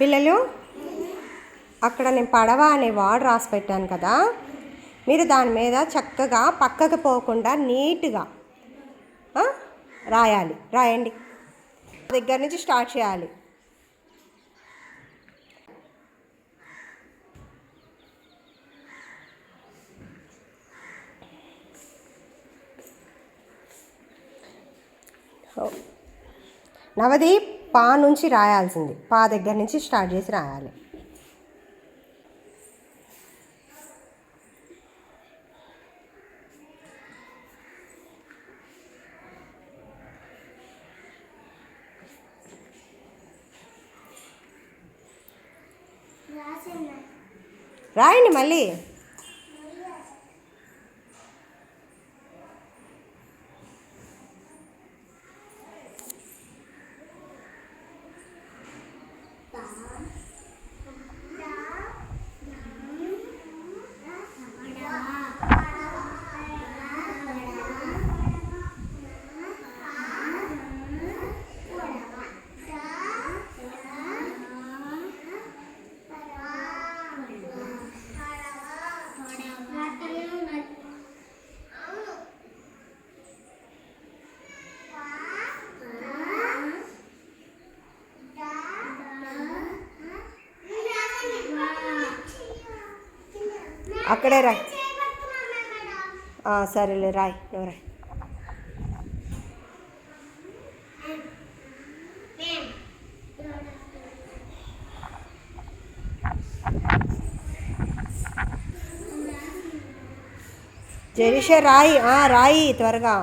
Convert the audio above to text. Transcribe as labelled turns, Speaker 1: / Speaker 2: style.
Speaker 1: పిల్లలు అక్కడ నేను పడవ అనే వాడు రాసి పెట్టాను కదా మీరు దాని మీద చక్కగా పక్కకు పోకుండా నీట్గా రాయాలి. రాయండి. దగ్గర నుంచి స్టార్ట్ చేయాలి. నవదీప్ పా నుంచి రాయాల్సింది. పా దగ్గర నుంచి స్టార్ట్ చేసి రాయాలి. రాయండి మళ్ళీ. అక్కడే రాయ్. సరేలే రాయ్ నువ్వు రాయ్? జరీష రాయి ఆ, రాయి త్వరగా.